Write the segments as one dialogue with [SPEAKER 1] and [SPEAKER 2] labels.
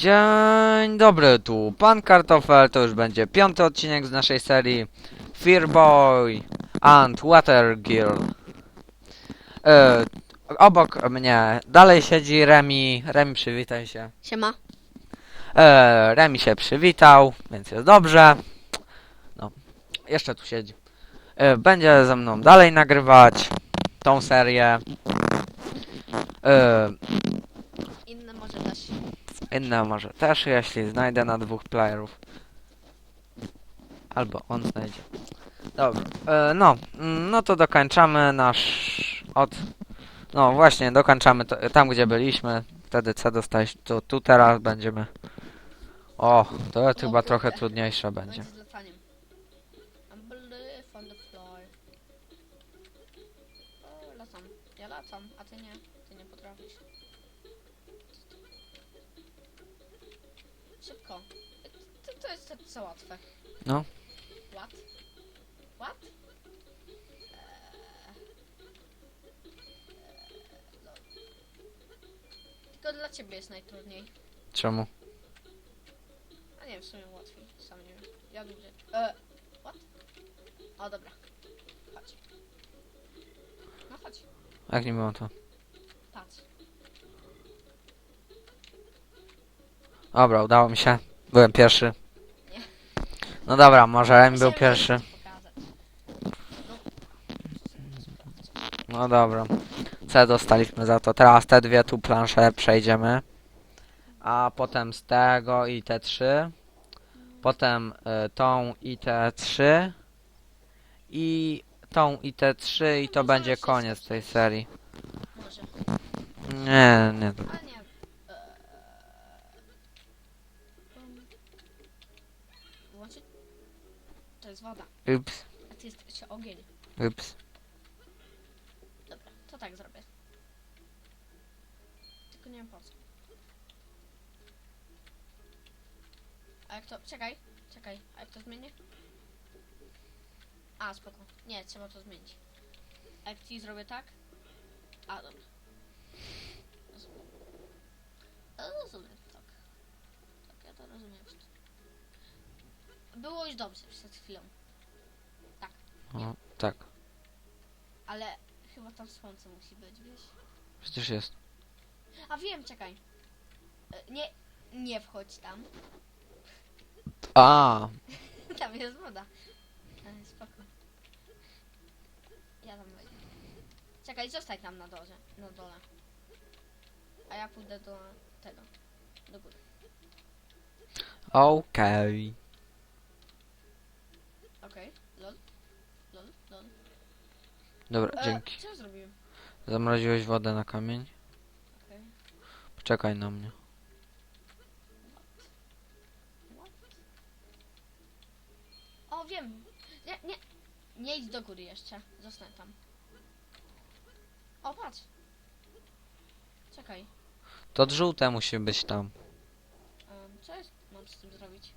[SPEAKER 1] Dzień dobry, tu Pan Kartofel, to już będzie piąty odcinek z naszej serii Fear Boy and Water Girl. E, obok mnie dalej siedzi Remi. Remi, przywitaj się.
[SPEAKER 2] Siema.
[SPEAKER 1] E, Remi się przywitał, więc jest dobrze. No, jeszcze tu siedzi. E, będzie ze mną dalej nagrywać tą serię. E.
[SPEAKER 2] Inne może też,
[SPEAKER 1] jeśli znajdę na dwóch playerów. Albo on znajdzie. Dobra, e, no, mm, no to dokończamy nasz od... No właśnie, dokończamy to, tam, gdzie byliśmy. Wtedy C dostałeś, to tu teraz będziemy... O, to chyba trochę trudniejsze będzie.
[SPEAKER 2] Ja latam, a ty nie. Ty nie potrafisz. Szybko. To, to jest to, co łatwe.
[SPEAKER 1] No.
[SPEAKER 2] What? What? Eee. Eee, lol. Tylko dla ciebie jest najtrudniej.
[SPEAKER 1] Czemu?
[SPEAKER 2] A nie, w sumie łatwiej, sam nie wiem. Ja lubię. E, what? O, dobra. Chodź. No chodź,
[SPEAKER 1] Jak nie było to?
[SPEAKER 2] patrz.
[SPEAKER 1] Dobra, udało mi się. Byłem pierwszy. No dobra, może Remi był pierwszy. No dobra. C dostaliśmy za to. Teraz te dwie tu plansze przejdziemy. A potem z tego i te trzy. Potem y, tą i te trzy. I tą i te trzy i to będzie koniec tej serii.
[SPEAKER 2] Może.
[SPEAKER 1] Nie, nie.
[SPEAKER 2] Nie. To jest woda,
[SPEAKER 1] Ups,
[SPEAKER 2] a ty jest jeszcze ogień.
[SPEAKER 1] ups.
[SPEAKER 2] Dobra, to tak zrobię. Tylko nie wiem po co. A jak to... Czekaj, czekaj. A jak to zmienię? A, spoko. Nie, trzeba to zmienić. A jak ci zrobię tak? A, dobra. Rozumiem. A, Rozumiem, tak. Tak, ja to rozumiem. Było już dobrze przed chwilą.
[SPEAKER 1] O, tak.
[SPEAKER 2] Ale chyba tam słońce musi być, wiesz?
[SPEAKER 1] Przecież jest.
[SPEAKER 2] A wiem, czekaj. E, Nie, nie wchodź tam.
[SPEAKER 1] A,
[SPEAKER 2] Tam jest woda. Ale spoko. Ja tam wejdę. Czekaj, zostań tam na dole. Na dole. A ja pójdę do tego. Do góry.
[SPEAKER 1] okej.
[SPEAKER 2] Okej. Lol. Lol. Lol.
[SPEAKER 1] Dobra,
[SPEAKER 2] E,
[SPEAKER 1] dzięki.
[SPEAKER 2] Co ja zrobiłem?
[SPEAKER 1] Zamroziłeś wodę na kamień?
[SPEAKER 2] Okej.
[SPEAKER 1] Poczekaj na mnie.
[SPEAKER 2] O, wiem. Nie, nie. Nie idź do góry jeszcze. Zostań tam. O, patrz. Czekaj.
[SPEAKER 1] To żółte musi być tam.
[SPEAKER 2] Um, co jest mam z tym zrobić?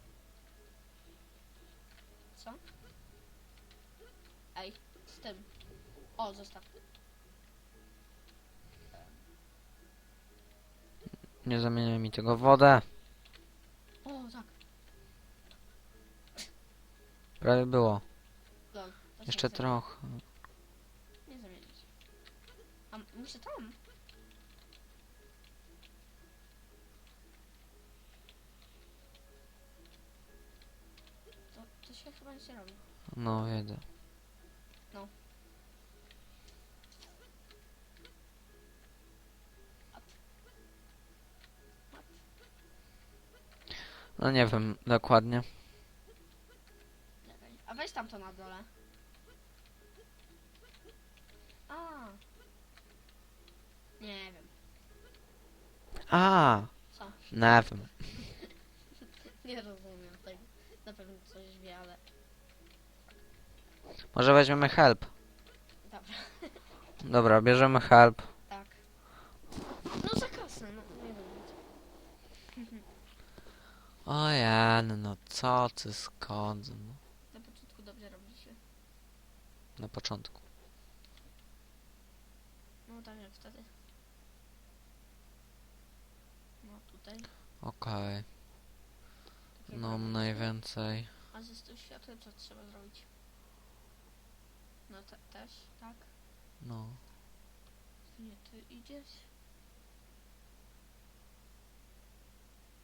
[SPEAKER 2] Co? Ej, z tym. O, zostaw.
[SPEAKER 1] Nie zamieniaj mi tego w wodę.
[SPEAKER 2] O, tak.
[SPEAKER 1] Prawie było.
[SPEAKER 2] Lol. to się
[SPEAKER 1] Jeszcze
[SPEAKER 2] chce.
[SPEAKER 1] trochę.
[SPEAKER 2] Nie zamienić. A m- muszę tam. To, to się chyba nie robi.
[SPEAKER 1] No, jedę. No nie wiem dokładnie.
[SPEAKER 2] Czekaj. A weź tam to na dole. A. Nie wiem.
[SPEAKER 1] A,
[SPEAKER 2] Co?
[SPEAKER 1] nie wiem.
[SPEAKER 2] Nie rozumiem tego. Na pewno coś wie, ale...
[SPEAKER 1] Może weźmiemy help.
[SPEAKER 2] Dobra,
[SPEAKER 1] Dobra, bierzemy help.
[SPEAKER 2] tak. No za kasę, no nie wiem.
[SPEAKER 1] O Jan, no co ty skąd? No,
[SPEAKER 2] Na początku dobrze robiliśmy.
[SPEAKER 1] na początku.
[SPEAKER 2] No tak jak wtedy. No tutaj.
[SPEAKER 1] Okej.
[SPEAKER 2] Takie
[SPEAKER 1] No
[SPEAKER 2] barwy.
[SPEAKER 1] najwięcej.
[SPEAKER 2] A ze z tym światłem co trzeba zrobić? No te, też, tak?
[SPEAKER 1] No.
[SPEAKER 2] Nie, ty idziesz?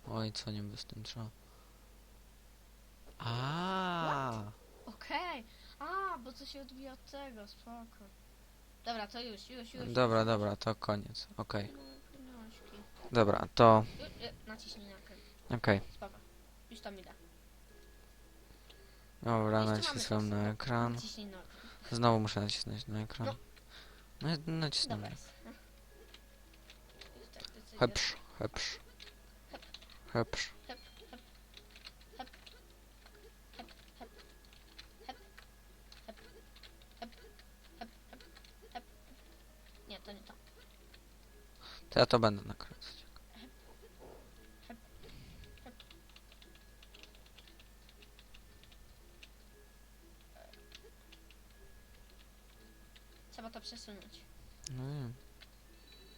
[SPEAKER 1] Oj, co niby z tym trzeba? A.
[SPEAKER 2] Okej. A, bo to się odbija od tego, spoko. Dobra, to już, już, już.
[SPEAKER 1] Dobra,
[SPEAKER 2] już.
[SPEAKER 1] dobra, to koniec. Okej.
[SPEAKER 2] No, pieniążki.
[SPEAKER 1] Dobra, to.
[SPEAKER 2] Ju- y, Naciśnij na ekran.
[SPEAKER 1] Okej.
[SPEAKER 2] Spoko. Już tam idę.
[SPEAKER 1] Dobra,
[SPEAKER 2] Jeszcze mamy czas.
[SPEAKER 1] na ekran.
[SPEAKER 2] Naciśnij na ekran.
[SPEAKER 1] Znowu muszę nacisnąć na ekran.
[SPEAKER 2] No.
[SPEAKER 1] No, i nacisnąłem.
[SPEAKER 2] Dobra jest. Już tak decyduję.
[SPEAKER 1] Hepsz, hepsz.
[SPEAKER 2] Heprz. Nie, to nie to.
[SPEAKER 1] To ja to będę nakręcać.
[SPEAKER 2] Trzeba to przesunąć.
[SPEAKER 1] No nie.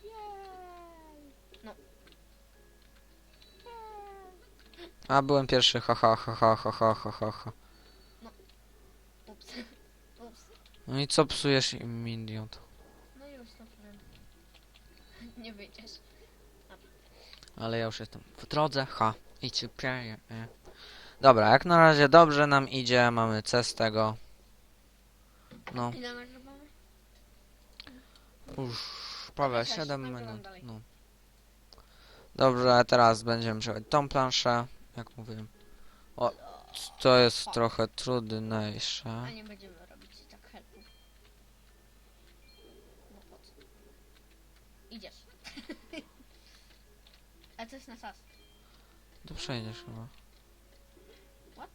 [SPEAKER 2] Jej. No.
[SPEAKER 1] A, byłem pierwszy, ha ha ha ha ha ha ha ha ha. No i co psujesz im idiot?
[SPEAKER 2] No już, no powiem. Nie wyjdziesz.
[SPEAKER 1] Ale ja już jestem w drodze, ha. I ci pieje, e. Dobra, jak na razie dobrze nam idzie, mamy C z tego. No,
[SPEAKER 2] Ile nagrywamy?
[SPEAKER 1] już prawie
[SPEAKER 2] Dobra, cześć,
[SPEAKER 1] 7
[SPEAKER 2] nagrywam
[SPEAKER 1] minut. No. Dobrze, teraz będziemy przechodzić tą planszę, jak mówiłem. O, to jest trochę trudniejsze.
[SPEAKER 2] A nie będziemy robić tak helpów. No po co? Idziesz. A to jest na czas.
[SPEAKER 1] To przejdziesz chyba.
[SPEAKER 2] What?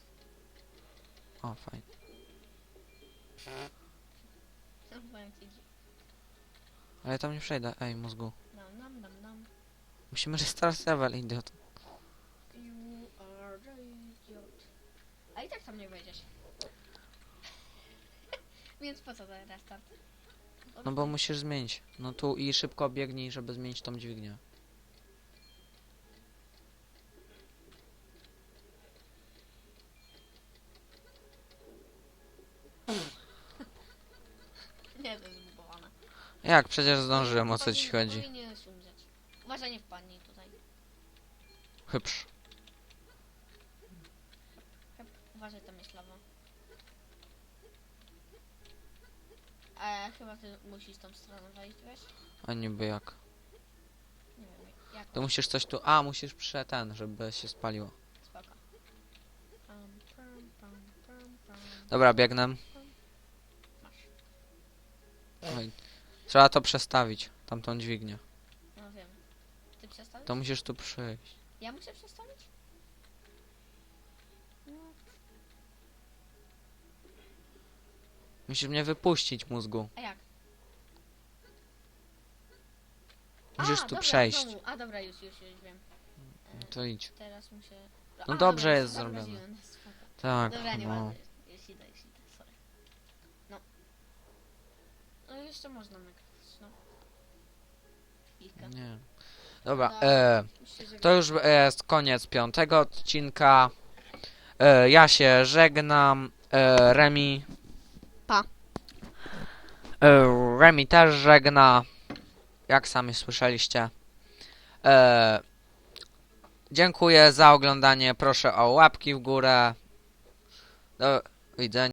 [SPEAKER 1] O, fajnie.
[SPEAKER 2] No powiem ci. idzie.
[SPEAKER 1] Ale ja tam nie przejdę, ej mózgu.
[SPEAKER 2] Nam, nam, nam, nam.
[SPEAKER 1] Musimy restart level, idiot.
[SPEAKER 2] You are the idiot. A i tak tam nie wejdziesz. Więc po co ten restart?
[SPEAKER 1] No bo musisz zmienić. No tu i szybko biegnij, żeby zmienić tą dźwignię.
[SPEAKER 2] Nie, to jest zbugowane.
[SPEAKER 1] Jak? Przecież zdążyłem, o co ci
[SPEAKER 2] Powinien-
[SPEAKER 1] chodzi.
[SPEAKER 2] Umrzeć. Uważaj, nie wpadnij tutaj.
[SPEAKER 1] Hypsz.
[SPEAKER 2] Uważaj, tam jest lawa. A chyba ty musisz tą stroną wejść, wiesz?
[SPEAKER 1] A niby jak?
[SPEAKER 2] Nie wiem, jak.
[SPEAKER 1] To musisz coś tu... A, musisz prze ten, żeby się spaliło.
[SPEAKER 2] Spoko. Pam, pam, pam, pam, pam.
[SPEAKER 1] Dobra, biegnę.
[SPEAKER 2] Masz.
[SPEAKER 1] Oj. Trzeba to przestawić, tamtą dźwignię.
[SPEAKER 2] No wiem. Ty przestawisz?
[SPEAKER 1] To musisz tu przyjść.
[SPEAKER 2] Ja muszę przestawić? No.
[SPEAKER 1] Musisz mnie wypuścić, mózgu.
[SPEAKER 2] A jak?
[SPEAKER 1] Musisz
[SPEAKER 2] A,
[SPEAKER 1] tu
[SPEAKER 2] dobra,
[SPEAKER 1] przejść.
[SPEAKER 2] znowu. A dobra, już, już, już wiem. E,
[SPEAKER 1] To idź.
[SPEAKER 2] Teraz muszę...
[SPEAKER 1] No
[SPEAKER 2] A,
[SPEAKER 1] dobrze jest zrobione.
[SPEAKER 2] zimno, spoko.
[SPEAKER 1] Tak,
[SPEAKER 2] Dobra, nie
[SPEAKER 1] no.
[SPEAKER 2] ma. Już idę, już idę, sorry. No. No jeszcze można nagrać, no. Chwilkę.
[SPEAKER 1] Nie. Dobra,
[SPEAKER 2] No.
[SPEAKER 1] e,
[SPEAKER 2] Myślę, że
[SPEAKER 1] to już jest koniec piątego odcinka. E, ja się żegnam. E, Remi. E, Remi też żegna. Jak sami słyszeliście. E, dziękuję za oglądanie. Proszę o łapki w górę. Do widzenia.